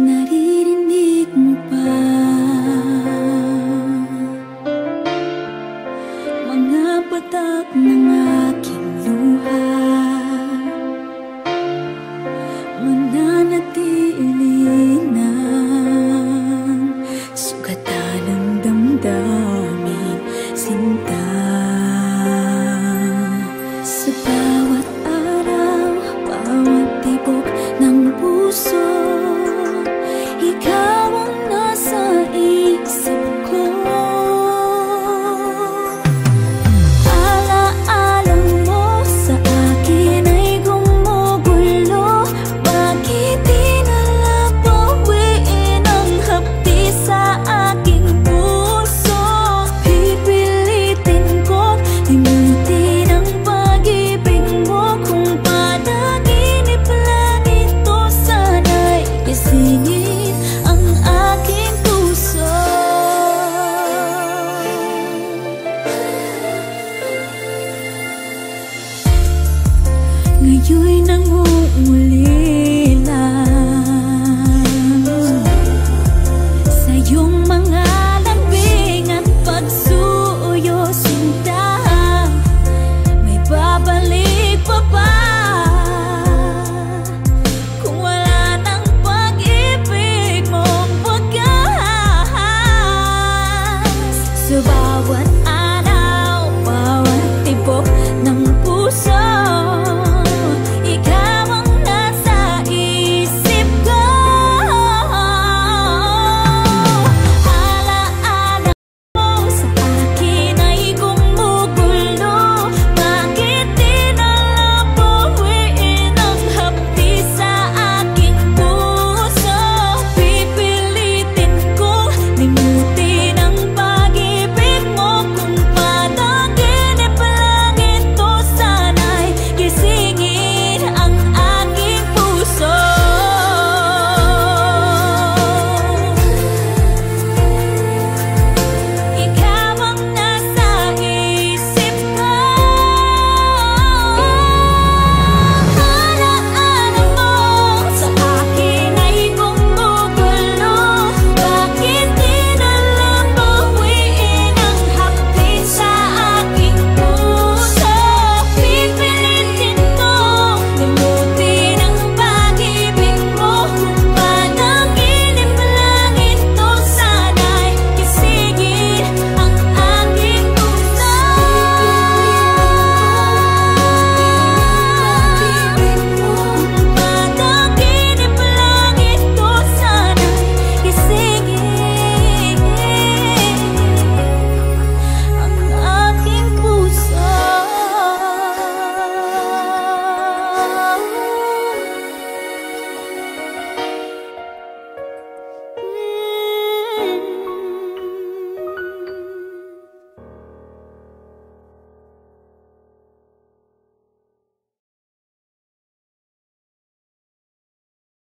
Naririnig mo pa? Mga patak na nga tayo'y nangungulila Sa iyong mga